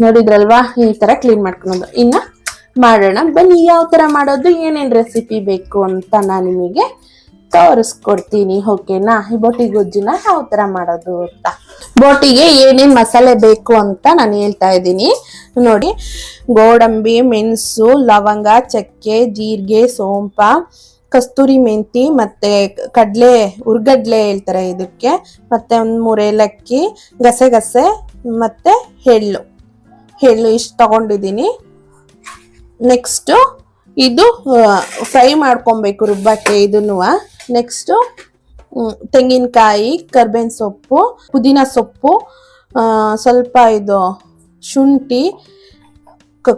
ನೋಡಿದ್ರಲ್ವಾ? ಈ ತರ ಕ್ಲೀನ್ ಮಾಡ್ಕೊಳೋದು. ಇನ್ನ ಮಾಡೋಣ. ಬನ್ನಿ, ಯಾವ ತರ ಮಾಡೋದು? ಏನೇನ್ ರೆಸಿಪಿ ಬೇಕು ಅಂತ ನಾನು ನಿಮಗೆ ತೋರಿಸ್ಕೊಡ್ತೀನಿ. ಓಕೆನಾ ಈ ಬೋಟಿ ಗೊಜ್ಜುನ ಯಾವ ತರ ಮಾಡೋದು ಅಂತ. ಬೋಟಿಗೆ ಏನೇನ್ ಮಸಾಲೆ ಬೇಕು ಅಂತ ನಾನು ಹೇಳ್ತಾ ಇದ್ದೀನಿ. ನೋಡಿ, ಗೋಡಂಬಿ, ಮೆಣಸು, ಲವಂಗ, ಚಕ್ಕೆ, ಜೀರಿಗೆ, ಸೋಂಪ, ಕಸ್ತೂರಿ ಮೆಂತಿ ಮತ್ತೆ ಕಡಲೆ, ಉರ್ಗಡ್ಲೆ ಹೇಳ್ತಾರೆ ಇದಕ್ಕೆ. ಮತ್ತೆ ಒಂದ್ ಮೂರು ಏಲಕ್ಕಿ ಗಸೆಗಸೆ ಮತ್ತೆ ಎಳ್ಳು. ಎಳ್ಳು ಇಷ್ಟು ತಗೊಂಡಿದ್ದೀನಿ. ನೆಕ್ಸ್ಟು ಇದು ಫ್ರೈ ಮಾಡ್ಕೊಬೇಕು ರುಬ್ಬಕ್ಕೆ ಇದನ್ನು. ನೆಕ್ಸ್ಟು ತೆಂಗಿನಕಾಯಿ, ಕರ್ಬೇವಿನ ಸೊಪ್ಪು, ಪುದೀನ ಸೊಪ್ಪು ಸ್ವಲ್ಪ ಇದು ಶುಂಠಿ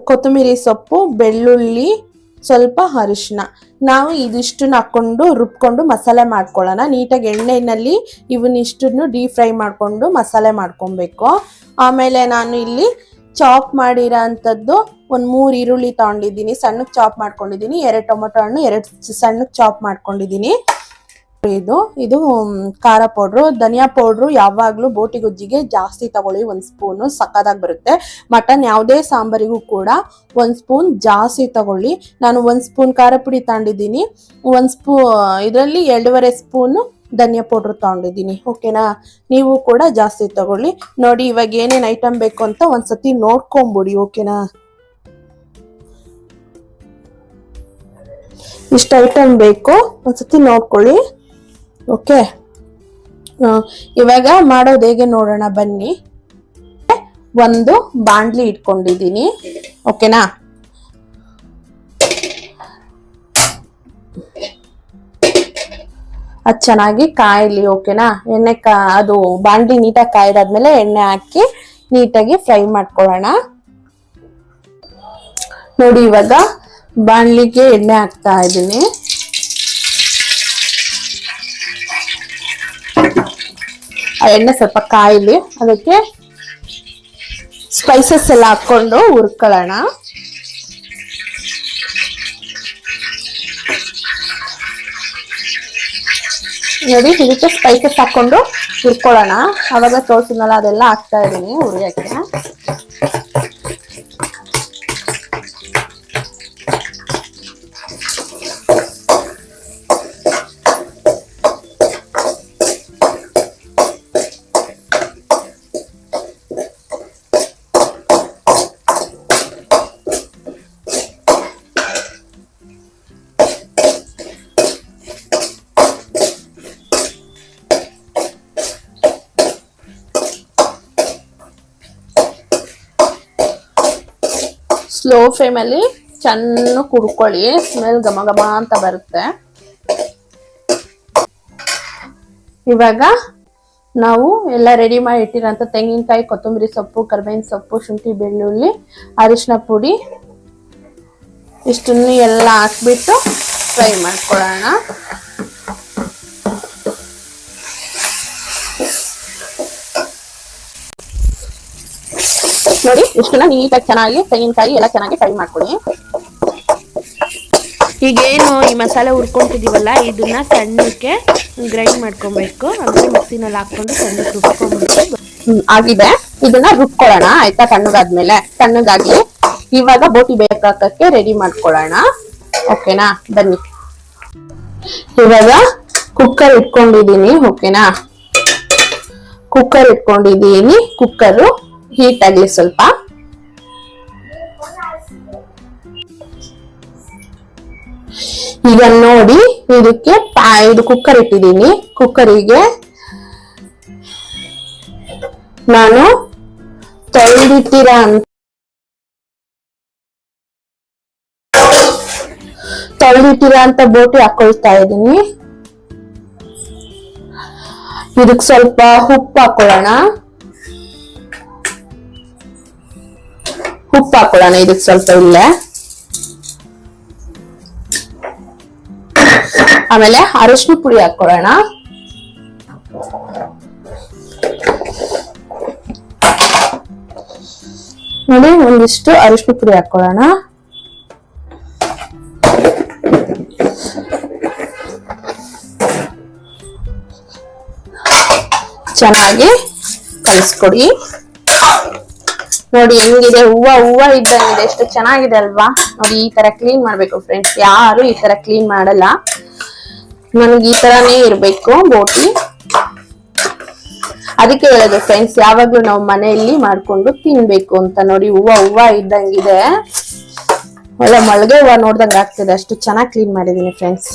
ಕೊತ್ತಂಬರಿ ಸೊಪ್ಪು, ಬೆಳ್ಳುಳ್ಳಿ, ಸ್ವಲ್ಪ ಅರಿಶಿನ. ನಾವು ಇದಿಷ್ಟನ್ನು ಹಾಕ್ಕೊಂಡು ರುಬ್ಕೊಂಡು ಮಸಾಲೆ ಮಾಡ್ಕೊಳ್ಳೋಣ. ನೀಟಾಗಿ ಎಣ್ಣೆಯಲ್ಲಿ ಇವನ್ನಿಷ್ಟನ್ನು ಡೀಪ್ ಫ್ರೈ ಮಾಡಿಕೊಂಡು ಮಸಾಲೆ ಮಾಡ್ಕೊಬೇಕು. ಆಮೇಲೆ ನಾನು ಇಲ್ಲಿ ಚಾಪ್ ಮಾಡಿರೋ ಅಂಥದ್ದು ಒಂದು ಮೂರು ಈರುಳ್ಳಿ ತಗೊಂಡಿದ್ದೀನಿ. ಸಣ್ಣಕ್ಕೆ ಚಾಪ್ ಮಾಡ್ಕೊಂಡಿದ್ದೀನಿ. ಎರಡು ಟೊಮೊಟೊ ಹಣ್ಣು, ಎರಡು ಸಣ್ಣಕ್ಕೆ ಚಾಪ್ ಮಾಡ್ಕೊಂಡಿದ್ದೀನಿ. ಇದು ಇದು ಖಾರ ಪೌಡ್ರು. ಧನಿಯಾ ಪೌಡ್ರು ಯಾವಾಗಲೂ ಬೋಟಿ ಗುಜ್ಜಿಗೆ ಜಾಸ್ತಿ ತಗೊಳ್ಳಿ, ಒಂದು ಸ್ಪೂನು ಸಕ್ಕದಾಗಿ ಬರುತ್ತೆ. ಮಟನ್ ಯಾವುದೇ ಸಾಂಬಾರಿಗೂ ಕೂಡ ಒಂದು ಸ್ಪೂನ್ ಜಾಸ್ತಿ ತಗೊಳ್ಳಿ. ನಾನು ಒಂದು ಸ್ಪೂನ್ ಖಾರ ಪುಡಿ ತಗೊಂಡಿದ್ದೀನಿ. ಒಂದು ಸ್ಪೂ, ಇದರಲ್ಲಿ ಎರಡೂವರೆ ಸ್ಪೂನು ಧನಿಯಾ ಪೌಡ್ರ್ ತಗೊಂಡಿದ್ದೀನಿ, ಓಕೆನಾ? ನೀವು ಕೂಡ ಜಾಸ್ತಿ ತಗೊಳ್ಳಿ. ನೋಡಿ, ಇವಾಗ ಏನೇನು ಐಟಮ್ ಬೇಕು ಅಂತ ಒಂದ್ಸತಿ ನೋಡ್ಕೊಂಬಿಡಿ, ಓಕೆನಾ? ಇಷ್ಟು ಐಟಮ್ ಬೇಕು, ಒಂದ್ಸತಿ ನೋಡ್ಕೊಳ್ಳಿ, ಓಕೆ? ಇವಾಗ ಮಾಡೋದು ಹೇಗೆ ನೋಡೋಣ ಬನ್ನಿ. ಒಂದು ಬಾಂಡ್ಲಿ ಇಟ್ಕೊಂಡಿದ್ದೀನಿ, ಓಕೆನಾ? ಅದು ಚೆನ್ನಾಗಿ ಕಾಯಲಿ, ಓಕೆನಾ? ಎಣ್ಣೆ ಕಾ, ಅದು ಬಾಂಡ್ಲಿ ನೀಟಾಗಿ ಕಾಯ್ದಾದ್ಮೇಲೆ ಎಣ್ಣೆ ಹಾಕಿ ನೀಟಾಗಿ ಫ್ರೈ ಮಾಡ್ಕೊಳ್ಳೋಣ. ನೋಡಿ, ಇವಾಗ ಬಾಣ್ಲಿಗೆ ಎಣ್ಣೆ ಹಾಕ್ತಾ ಇದ್ದೀನಿ. ಆ ಎಣ್ಣೆ ಸ್ವಲ್ಪ ಕಾಯಿಲಿ, ಅದಕ್ಕೆ ಸ್ಪೈಸಸ್ ಎಲ್ಲ ಹಾಕೊಂಡು ಹುರ್ಕೊಳ್ಳೋಣ. ನೋಡಿ ಇದಕ್ಕೆ ಸ್ಪೈಸಸ್ ಹಾಕೊಂಡು ಹುರ್ಕೊಳ್ಳೋಣ. ಅವಾಗ ತೋರಿಸಿದ್ನಲ್ಲ ಅದೆಲ್ಲ ಹಾಕ್ತಾ ಇದ್ದೀನಿ ಹುರಿಯಕ್ಕೆ ಫ್ಲೇಮಲ್ಲಿ ಚೆನ್ನಾಗಿ ಕುಡ್ಕೊಳ್ಳಿ ಸ್ಮೆಲ್ ಘಮ ಘಮ ಅಂತ ಬರುತ್ತೆ. ಇವಾಗ ನಾವು ಎಲ್ಲ ರೆಡಿ ಮಾಡಿ ಇಟ್ಟಿರೋಂಥ ತೆಂಗಿನಕಾಯಿ, ಕೊತ್ತಂಬರಿ ಸೊಪ್ಪು, ಕರ್ಬೇವಿನ ಸೊಪ್ಪು, ಶುಂಠಿ, ಬೆಳ್ಳುಳ್ಳಿ, ಅರಿಶಿನ ಪುಡಿ ಇಷ್ಟನ್ನು ಎಲ್ಲ ಹಾಕ್ಬಿಟ್ಟು ಫ್ರೈ ಮಾಡ್ಕೊಳ್ಳೋಣ. ನೋಡಿ ಇಷ್ಟನ್ನ ನೀಟಾಗಿ ಚೆನ್ನಾಗಿ ತೆಂಗಿನಕಾಯಿ ಎಲ್ಲ ಚೆನ್ನಾಗಿ ಫ್ರೈ ಮಾಡ್ಕೊಳ್ಳಿ ಈಗೇನು ಈ ಮಸಾಲೆ ಹುರ್ಕೊಂತಿದೀವಲ್ಲ ಇದನ್ನ ಸಣ್ಣಕ್ಕೆ ಗ್ರೈಂಡ್ ಮಾಡ್ಕೊಬೇಕು. ಅಂದ್ರೆ ಮಿಕ್ಸಿನಲ್ಲಿ ಹಾಕೊಂಡು ಸಣ್ಣಕ್ಕೆ ರುಬ್ಕೊಂಡ್ಬಿಟ್ಟು ಆಗಿದೆ. ಇದನ್ನ ರುಬ್ಕೊಳ್ಳೋಣ ಆಯ್ತಾ? ತಣ್ಣಗಾದ್ಮೇಲೆ ತಣ್ಣಗಾಗಿ ಇವಾಗ ಬೋಟಿ ಬೇಕಾಕಕ್ಕೆ ರೆಡಿ ಮಾಡ್ಕೊಳ್ಳೋಣ. ಓಕೆನಾ? ಬನ್ನಿ. ಇವಾಗ ಕುಕ್ಕರ್ ಇಟ್ಕೊಂಡಿದೀನಿ ಓಕೆನಾ? ಕುಕ್ಕರ್ ಇಟ್ಕೊಂಡಿದೀನಿ ಕುಕ್ಕರು ಹೀಟ್ ಆಗ್ಲಿ ಸ್ವಲ್ಪ. ಈಗ ನೋಡಿ ಇದಕ್ಕೆ ಇದು ಕುಕ್ಕರ್ ಇಟ್ಟಿದ್ದೀನಿ. ಕುಕ್ಕರಿಗೆ ನಾನು ತೊಳೆದಿಟ್ಟಿರ ತೊಳೆದಿಟ್ಟಿರ ಅಂತ ಬೋಟಿ ಹಾಕೊಳ್ತಾ ಇದ್ದೀನಿ. ಇದಕ್ ಸ್ವಲ್ಪ ಉಪ್ಪು ಹಾಕೊಳ್ಳೋಣ. ಉಪ್ಪು ಹಾಕೊಳ್ಳೋಣ ಇದಕ್ ಸ್ವಲ್ಪ ಇಲ್ಲೇ ಆಮೇಲೆ ಅರಶಿನ ಪುಡಿ ಹಾಕೊಳ್ಳೋಣ. ನೋಡಿ, ಒಂದಿಷ್ಟು ಅರಿಶಿನ ಪುಡಿ ಹಾಕೊಳ್ಳೋಣ. ಚೆನ್ನಾಗಿ ಕಲಿಸ್ಕೊಡಿ. ನೋಡಿ ಹೆಂಗಿದೆ, ಹೂವ ಹೂವ ಇದ್ದಂಗಿದೆ ಎಷ್ಟು ಚೆನ್ನಾಗಿದೆ ಅಲ್ವಾ? ನೋಡಿ ಈ ತರ ಕ್ಲೀನ್ ಮಾಡ್ಬೇಕು ಫ್ರೆಂಡ್ಸ್ ಯಾರು ಈ ತರ ಕ್ಲೀನ್ ಮಾಡಲ್ಲ. ನನ್ಗೆ ಈ ತರಾನೇ ಇರ್ಬೇಕು ಬೋಟಿ. ಅದಕ್ಕೆ ಹೇಳೋದು ಫ್ರೆಂಡ್ಸ್ ಯಾವಾಗ್ಲೂ ನಾವು ಮನೆಯಲ್ಲಿ ಮಾಡ್ಕೊಂಡು ತಿನ್ಬೇಕು ಅಂತ. ನೋಡಿ ಹೂವ ಹೂವ ಇದ್ದಂಗಿದೆ. ಒಳ್ಳೆ ಮಳ್ಗೆ ಹೂವ ನೋಡ್ದಂಗ ಆಗ್ತಿದೆ. ಅಷ್ಟು ಚೆನ್ನಾಗಿ ಕ್ಲೀನ್ ಮಾಡಿದೀನಿ ಫ್ರೆಂಡ್ಸ್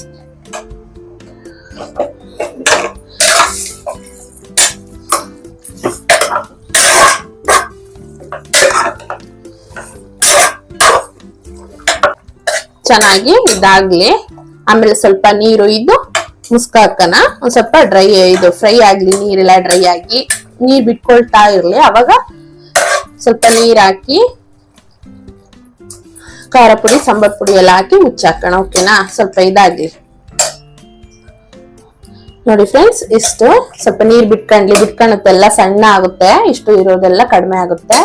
ಚೆನ್ನಾಗಿ ಇದಾಗ್ಲಿ. ಆಮೇಲೆ ಸ್ವಲ್ಪ ನೀರು ಇದು ಮುಸ್ಕಾಕನ ಒಂದ್ ಸ್ವಲ್ಪ ಡ್ರೈ ಇದು ಫ್ರೈ ಆಗ್ಲಿ, ನೀರೆಲ್ಲ ಡ್ರೈ ಆಗಿ ನೀರ್ ಬಿಟ್ಕೊಳ್ತಾ ಇರ್ಲಿ. ಅವಾಗ ಸ್ವಲ್ಪ ನೀರ್ ಹಾಕಿ ಖಾರ ಪುಡಿ, ಸಾಂಬಾರ್ ಪುಡಿ ಎಲ್ಲ ಹಾಕಿ ಮುಚ್ಚಾಕೋಣ ಓಕೆನಾ ಸ್ವಲ್ಪ ಇದಾಗ್ಲಿ. ನೋಡಿ ಫ್ರೆಂಡ್ಸ್ ಇಷ್ಟು ಸ್ವಲ್ಪ ನೀರ್ ಬಿಟ್ಕೊಂಡ್ಲಿ ಬಿಟ್ಕೊಳುತ್ತೆಲ್ಲ ಸಣ್ಣ ಆಗುತ್ತೆ. ಇಷ್ಟು ಇರೋದೆಲ್ಲ ಕಡಿಮೆ ಆಗುತ್ತೆ.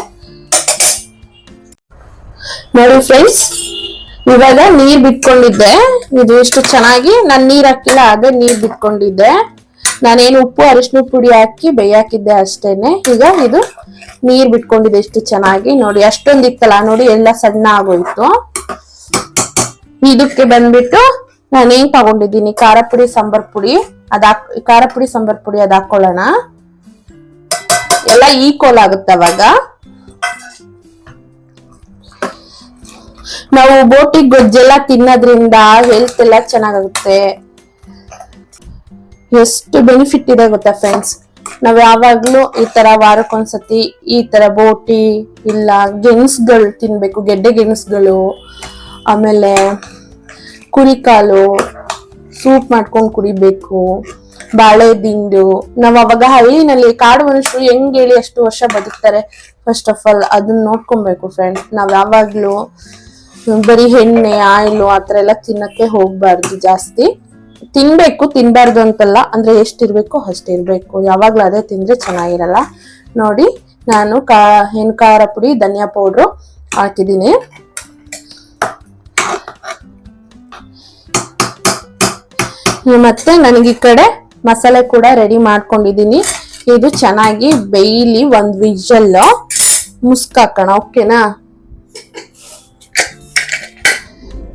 ನೋಡಿ ಫ್ರೆಂಡ್ಸ್ ಇವಾಗ ನೀರ್ ಬಿಟ್ಕೊಂಡಿದ್ದೆ. ಇದು ಎಷ್ಟು ಚೆನ್ನಾಗಿ. ನಾನ್ ನೀರ್ ಹಾಕಿಲ್ಲ ಅದೇ ನೀರ್ ಬಿಟ್ಕೊಂಡಿದ್ದೆ. ನಾನೇನು ಉಪ್ಪು ಅರಿಶಿನ ಪುಡಿ ಹಾಕಿ ಬೇಯಾಕಿದ್ದೆ ಅಷ್ಟೇನೆ. ಈಗ ಇದು ನೀರ್ ಬಿಟ್ಕೊಂಡಿದೆ ಎಷ್ಟು ಚೆನ್ನಾಗಿ. ನೋಡಿ ಅಷ್ಟೊಂದ್ ಇತ್ತಲ್ಲ ನೋಡಿ, ಎಲ್ಲ ಸಣ್ಣ ಆಗೋಯ್ತು. ಇದಕ್ಕೆ ಬಂದ್ಬಿಟ್ಟು ನಾನೇನ್ ತಗೊಂಡಿದ್ದೀನಿ? ಖಾರ ಪುಡಿ, ಸಾಂಬಾರ್ ಪುಡಿ. ಅದಾಕ್ ಖಾರ ಪುಡಿ, ಸಾಂಬಾರ್ ಪುಡಿ ಅದ್ ಹಾಕೊಳ್ಳೋಣ. ಎಲ್ಲ ಈಕ್ವಲ್ ಆಗುತ್ತೆ ಅವಾಗ. ನಾವು ಬೋಟಿ ಗೊಜ್ಜೆಲ್ಲ ತಿನ್ನೋದ್ರಿಂದ ಹೆಲ್ತ್ ಎಲ್ಲ ಚೆನ್ನಾಗುತ್ತೆ ಎಷ್ಟು ಬೆನಿಫಿಟ್ ಇದೆ ಗೊತ್ತಾ ಫ್ರೆಂಡ್ಸ್ ನಾವ್ ಯಾವಾಗ್ಲೂ ಈ ತರ ವಾರಕ್ಕೊಂದ್ಸತಿ ಈ ತರ ಬೋಟಿ, ಇಲ್ಲ ಗೆಣಸ್ಗಳು ತಿನ್ಬೇಕು, ಗೆಡ್ಡೆ ಗೆಣಸ್ಗಳು, ಆಮೇಲೆ ಕುರಿಕಾಲು ಸೂಪ್ ಮಾಡ್ಕೊಂಡು ಕುಡಿಬೇಕು, ಬಾಳೆ ದಿಂಡು ನಾವ್ ಅವಾಗ ಹಳ್ಳಿನಲ್ಲಿ ಕಾಡು ಮನುಷ್ಯರು ಹೆಂಗ್ ಹೇಳಿ ಅಷ್ಟು ವರ್ಷ ಬದುಕ್ತಾರೆ? ಫಸ್ಟ್ ಆಫ್ ಆಲ್ ಅದನ್ನ ನೋಡ್ಕೊಬೇಕು ಫ್ರೆಂಡ್ಸ್ ನಾವ್ ಯಾವಾಗ್ಲೂ ಬರೀ ಎಣ್ಣೆ ಆಯಿಲು ಥರ ಎಲ್ಲ ತಿನ್ನಕ್ಕೆ ಹೋಗ್ಬಾರ್ದು ಜಾಸ್ತಿ. ತಿನ್ಬೇಕು, ತಿನ್ಬಾರ್ದು ಅಂತಲ್ಲ, ಅಂದ್ರೆ ಎಷ್ಟಿರ್ಬೇಕು ಅಷ್ಟಿರ್ಬೇಕು ಯಾವಾಗ್ಲೂ ಅದೇ ತಿಂದ್ರೆ ಚೆನ್ನಾಗಿರಲ್ಲ. ನೋಡಿ, ನಾನು ಕಾ ಹೆಣ್ ಖಾರ ಪುಡಿ, ಧನಿಯಾ ಪೌಡ್ರು ಹಾಕಿದ್ದೀನಿ. ಮತ್ತೆ ನನಗೆ ಈ ಕಡೆ ಮಸಾಲೆ ಕೂಡ ರೆಡಿ ಮಾಡ್ಕೊಂಡಿದ್ದೀನಿ. ಇದು ಚೆನ್ನಾಗಿ ಬೇಯ್ಲಿ ಒಂದು ವಿಜಲ್ಲು ಮುಸ್ಕಾಕೋಣ ಓಕೆನಾ?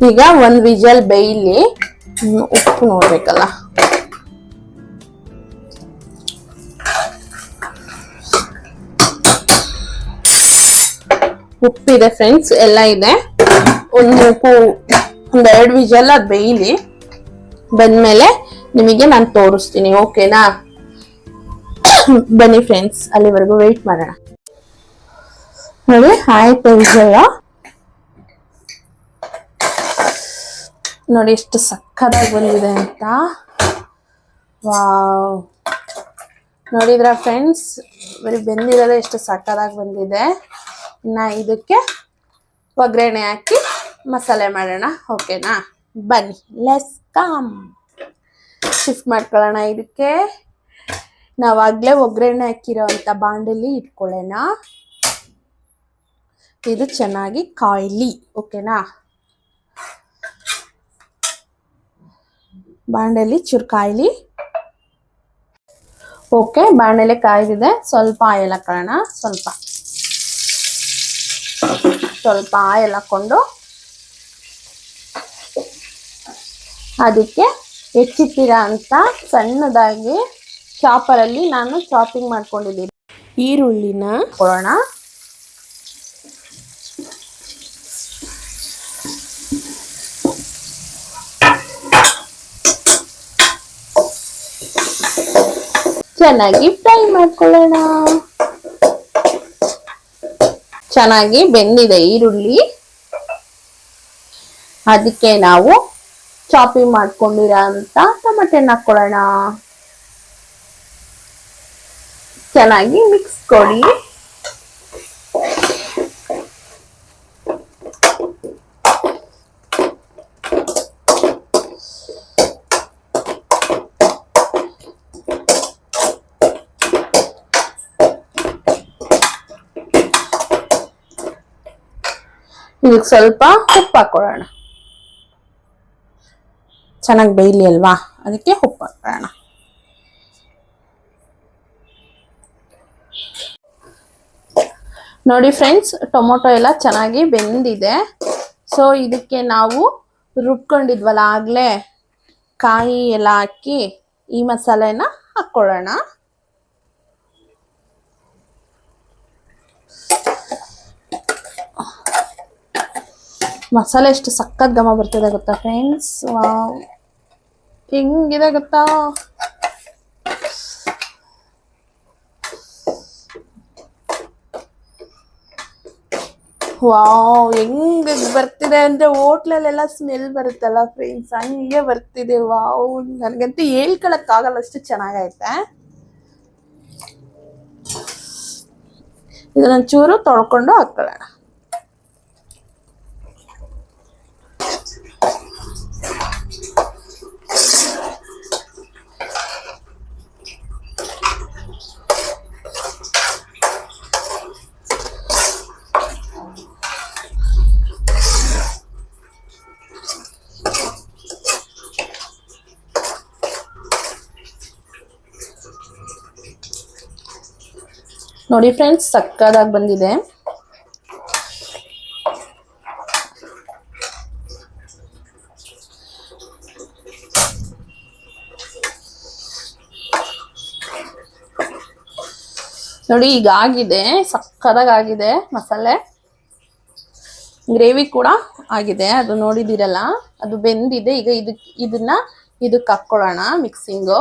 ಈಗ ಒಂದ್ ವಿಜಲ್ ಬೇಯಲಿ ಉಪ್ಪು ನೋಡ್ಬೇಕಲ್ಲ. ಉಪ್ಪಿದೆ ಫ್ರೆಂಡ್ಸ್ ಎಲ್ಲ ಇದೆ. ಒಂದು ಉಪ್ಪು ಒಂದೆರಡು ವಿಜಲ್ ಅದ್ ಬೇಯಲಿ. ಬಂದ್ಮೇಲೆ ನಿಮಗೆ ನಾನು ತೋರಿಸ್ತೀನಿ, ಓಕೆನಾ? ಬನ್ನಿ ಫ್ರೆಂಡ್ಸ್ ಅಲ್ಲಿವರೆಗೂ ವೆಯ್ಟ್ ಮಾಡೋಣ. ನೋಡಿ, ಆಯ್ತು ವಿಜಯ ನೋಡಿ ಎಷ್ಟು ಸಕ್ಕದಾಗಿ ಬಂದಿದೆ ಅಂತ. ವಾವ್. ನೋಡಿದ್ರ ಫ್ರೆಂಡ್ಸ್, ಬರೀ ಬೆಂದಿರೋದೇ ಎಷ್ಟು ಸಕ್ಕದಾಗಿ ಬಂದಿದೆ. ಇನ್ನು ಇದಕ್ಕೆ ಒಗ್ಗರಣೆ ಹಾಕಿ ಮಸಾಲೆ ಮಾಡೋಣ. ಓಕೆನಾ? ಬನ್ನಿ ಲೆಸ್ ಕಾಮ್ ಶಿಫ್ಟ್ ಮಾಡ್ಕೊಳ್ಳೋಣ ಇದಕ್ಕೆ. ನಾವಾಗಲೇ ಒಗ್ಗರಣೆ ಹಾಕಿರೋ ಅಂಥ ಬಾಂಡಲ್ಲಿ ಇಟ್ಕೊಳ್ಳೋಣ. ಇದು ಚೆನ್ನಾಗಿ ಕಾಯ್ಲಿ, ಓಕೆನಾ? ಬಾಂಡಲಿ ಚೂರು ಕಾಯ್ಲಿ ಓಕೆ ಬಾಣಲೆ ಕಾಯ್ದಿದೆ. ಸ್ವಲ್ಪ ಆಯಿಲ್ ಹಾಕೊಳ್ಳೋಣ ಸ್ವಲ್ಪ. ಸ್ವಲ್ಪ ಆಯಿಲ್ ಹಾಕೊಂಡು ಅದಕ್ಕೆ ಹೆಚ್ಚಿಟ್ಟಿರ ಅಂತ ಸಣ್ಣದಾಗಿ ಚಾಪರಲ್ಲಿ ನಾನು ಚಾಪಿಂಗ್ ಮಾಡ್ಕೊಂಡಿದ್ದೀನಿ. ಈರುಳ್ಳಿನ ಕೊಡೋಣ. ಚೆನ್ನಾಗಿ ಫ್ರೈ ಮಾಡ್ಕೊಳ್ಳೋಣ. ಚೆನ್ನಾಗಿ ಬೆಂದಿದೆ ಈರುಳ್ಳಿ. ಅದಕ್ಕೆ ನಾವು ಚಾಪಿಂಗ್ ಮಾಡ್ಕೊಂಡಿರೋ ಅಂತ ಟೊಮೆಟೊ ಹಾಕೊಳ್ಳೋಣ ಚೆನ್ನಾಗಿ ಮಿಕ್ಸ್ ಕೊಡಿ. ಇದಕ್ಕೆ ಸ್ವಲ್ಪ ಉಪ್ಪು ಹಾಕೊಳ್ಳೋಣ. ಚೆನ್ನಾಗಿ ಬೇಯಲಿ ಅಲ್ವಾ? ಅದಕ್ಕೆ ಉಪ್ಪು ಹಾಕೊಳ್ಳೋಣ. ನೋಡಿ ಫ್ರೆಂಡ್ಸ್, ಟೊಮೊಟೊ ಎಲ್ಲ ಚೆನ್ನಾಗಿ ಬೆಂದಿದೆ. ಸೊ ಇದಕ್ಕೆ ನಾವು ರುಬ್ಕೊಂಡಿದ್ವಲ್ಲ ಆಗಲೇ ಕಾಯಿ ಎಲ್ಲ ಹಾಕಿ ಈ ಮಸಾಲೆನ ಹಾಕ್ಕೊಳ್ಳೋಣ ಮಸಾಲೆ ಎಷ್ಟು ಸಖತ್ ಘಮ ಬರ್ತಿದೆ ಗೊತ್ತಾ ಫ್ರೆಂಡ್ಸ್ ಹೆಂಗಿದೆ ಗೊತ್ತಾ? ವಾವ್ ಹೆಂಗ್ ಬರ್ತಿದೆ ಅಂದ್ರೆ ಹೋಟ್ಲಲ್ಲೆಲ್ಲ ಸ್ಮೆಲ್ ಬರುತ್ತಲ್ಲ ಫ್ರೆಂಡ್ಸ್ ಹಂಗೆ ಬರ್ತಿದೆ. ವಾವ್ ನನಗಂತೂ ಹೇಳ್ಕೊಳಕ್ ಆಗಲ್ಲ ಅಷ್ಟು ಚೆನ್ನಾಗೈತೆ. ಚೂರು ತೊಳ್ಕೊಂಡು ಹಾಕೊಳ್ಳೋಣ. ನೋಡಿ ಫ್ರೆಂಡ್ಸ್, ಸಕ್ಕದಾಗಿ ಬಂದಿದೆ. ನೋಡಿ, ಈಗ ಆಗಿದೆ. ಸಕ್ಕದಾಗಿ ಆಗಿದೆ ಮಸಾಲೆ. ಗ್ರೇವಿ ಕೂಡ ಆಗಿದೆ. ಅದು ನೋಡಿದಿರಲ್ಲ ಅದು ಬೆಂದಿದೆ. ಈಗ ಇದಕ್ಕೆ ಇದನ್ನ ಇದಕ್ಕೆ ಹಾಕ್ಕೊಳ್ಳೋಣ ಮಿಕ್ಸಿಂಗು.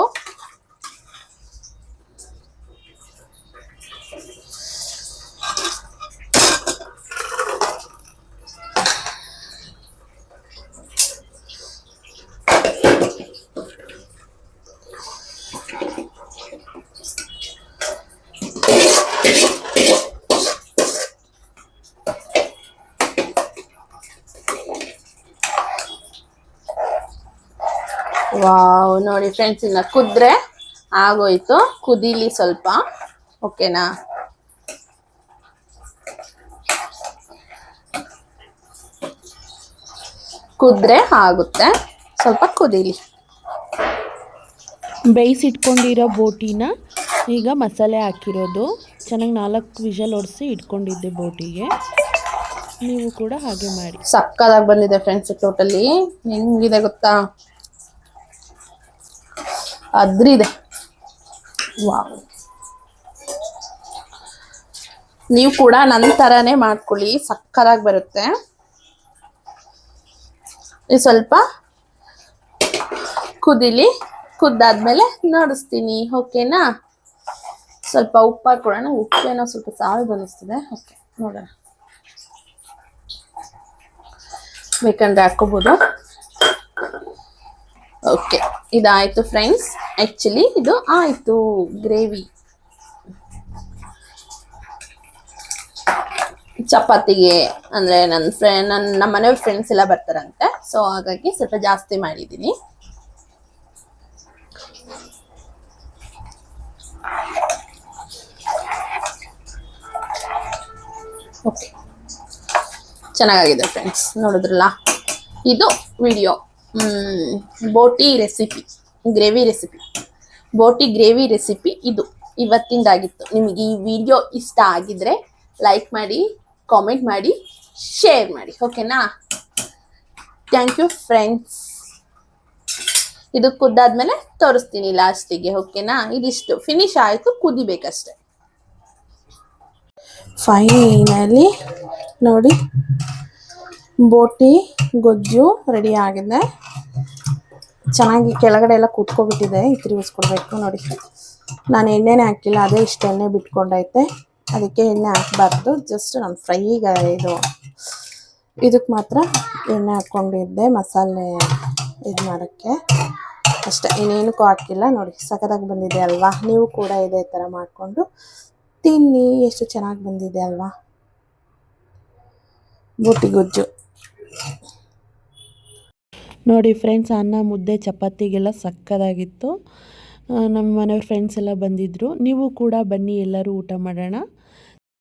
ವಾವ್ ನೋಡಿ ಫ್ರೆಂಡ್ಸ್ ಇನ್ನ ಕುದ್ರೆ ಆಗೋಯ್ತು. ಕುದೀಲಿ ಸ್ವಲ್ಪ. ಓಕೆನಾ ಕುದ್ರೆ ಆಗುತ್ತೆ. ಸ್ವಲ್ಪ ಕುದೀಲಿ. ಬೇಯಿಸಿಟ್ಕೊಂಡಿರೋ ಬೋಟಿನ ಈಗ ಮಸಾಲೆ ಹಾಕಿರೋದು. ಚೆನ್ನಾಗಿ ನಾಲ್ಕು ವಿಷಲ್ ಒಡಿಸಿ ಇಟ್ಕೊಂಡಿದ್ದೆ ಬೋಟಿಗೆ. ನೀವು ಕೂಡ ಹಾಗೆ ಮಾಡಿ. ಸಕ್ಕದಾಗಿ ಬಂದಿದೆ ಫ್ರೆಂಡ್ಸ್ ಟೋಟಲಿ ಹೆಂಗಿದೆ ಗೊತ್ತಾ? ಅದ್ರಿದೆ ವಾವ್. ನೀವು ಕೂಡ ನನ್ನ ಥರನೇ ಮಾಡ್ಕೊಳ್ಳಿ, ಸಕ್ಕರಾಗಿ ಬರುತ್ತೆ. ಇದು ಸ್ವಲ್ಪ ಕುದಿಲಿ, ಕುದ್ದಾದ್ಮೇಲೆ ನೋಡಿಸ್ತೀನಿ, ಓಕೆನಾ? ಸ್ವಲ್ಪ ಉಪ್ಪು ಹಾಕೊಳ್ಳೋಣ ಉಪ್ಪೇನೋ ಸ್ವಲ್ಪ ಸಾವಿ ಅನ್ನಿಸ್ತಿದೆ ಓಕೆ, ನೋಡೋಣ. ಬೇಕಂದ್ರೆ ಹಾಕೋಬೋದು ಓಕೆ. ಇದಾಯ್ತು ಫ್ರೆಂಡ್ಸ್ ಆ್ಯಕ್ಚುಲಿ ಇದು ಆಯಿತು. ಗ್ರೇವಿ ಚಪಾತಿಗೆ, ಅಂದರೆ ನನ್ನ ಫ್ರೆಂಡ್ ನನ್ನ ನಮ್ಮ ಮನೆಯವ್ರ ಫ್ರೆಂಡ್ಸ್ ಎಲ್ಲ ಬರ್ತಾರಂತೆ. ಸೊ ಹಾಗಾಗಿ ಸ್ವಲ್ಪ ಜಾಸ್ತಿ ಮಾಡಿದ್ದೀನಿ. ಓಕೆ ಚೆನ್ನಾಗಿದೆ ಫ್ರೆಂಡ್ಸ್ ನೋಡಿದ್ರಲ್ಲ? ಇದು video boti recipe gravy recipe boti gravy recipe ಇದು. ಇವತ್ತಿಂದಾಗಿತ್ತು. ನಿಮಗೆ ಈ ವಿಡಿಯೋ ಇಷ್ಟ ಆಗಿದ್ರೆ ಲೈಕ್ ಮಾಡಿ ಕಾಮೆಂಟ್ ಮಾಡಿ ಶೇರ್ ಮಾಡಿ. ಓಕೆನಾ ಥ್ಯಾಂಕ್ ಯು ಫ್ರೆಂಡ್ಸ್ ಇದು ಕುದ್ದಾದ್ಮೇಲೆ ತೋರಿಸ್ತೀನಿ ಲಾಸ್ಟಿಗೆ ಓಕೆನಾ ಇದಿಷ್ಟು. ಫಿನಿಶ್ ಆಯಿತು, ಕುದಿಬೇಕಷ್ಟೆ. ಫೈನಲಿ ನೋಡಿ. ಬೋಟಿ, ಗೊಜ್ಜು ರೆಡಿ ಆಗಿದೆ. ಚೆನ್ನಾಗಿ ಕೆಳಗಡೆ ಎಲ್ಲ ಕುತ್ಕೊಬಿಟ್ಟಿದೆ. ತಿರುಗಿಸ್ಕೊಡ್ಬೇಕು ನೋಡಿ. ನಾನು ಎಣ್ಣೆನೇ ಹಾಕಿಲ್ಲ, ಅದೇ ಇಷ್ಟು ಎಣ್ಣೆ ಬಿಟ್ಕೊಂಡೈತೆ. ಅದಕ್ಕೆ ಎಣ್ಣೆ ಹಾಕಬಾರ್ದು. ಜಸ್ಟ್ ನಾನು ಫ್ರೈಗೆ ಇದು, ಇದಕ್ಕೆ ಮಾತ್ರ ಎಣ್ಣೆ ಹಾಕ್ಕೊಂಡಿದ್ದೆ ಮಸಾಲೆ ಇದು ಮಾಡೋಕ್ಕೆ. ಅಷ್ಟೇ, ಇನ್ನೇನಕ್ಕೂ ಹಾಕಿಲ್ಲ. ನೋಡಿ, ಸಖತ್ತಾಗಿ ಬಂದಿದೆ ಅಲ್ವಾ? ನೀವು ಕೂಡ ಇದೇ ಥರ ಮಾಡಿಕೊಂಡು ತಿನ್ನಿ. ಎಷ್ಟು ಚೆನ್ನಾಗಿ ಬಂದಿದೆ ಅಲ್ವಾ? ಬೋಟಿ, ಗೊಜ್ಜು. ನೋಡಿ ಫ್ರೆಂಡ್ಸ್, ಅನ್ನ ಮುದ್ದೆ ಚಪಾತಿಗೆಲ್ಲ ಸಕ್ಕದಾಗಿತ್ತು. ನಮ್ಮ ಮನೆಯವ್ರ ಫ್ರೆಂಡ್ಸ್ ಎಲ್ಲ ಬಂದಿದ್ದರು ನೀವು ಕೂಡ ಬನ್ನಿ, ಎಲ್ಲರೂ ಊಟ ಮಾಡೋಣ.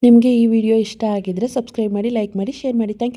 ನಿಮಗೆ ಈ ವಿಡಿಯೋ ಇಷ್ಟ ಆಗಿದ್ರೆ ಸಬ್ಸ್ಕ್ರೈಬ್ ಮಾಡಿ ಲೈಕ್ ಮಾಡಿ ಶೇರ್ ಮಾಡಿ. Thank you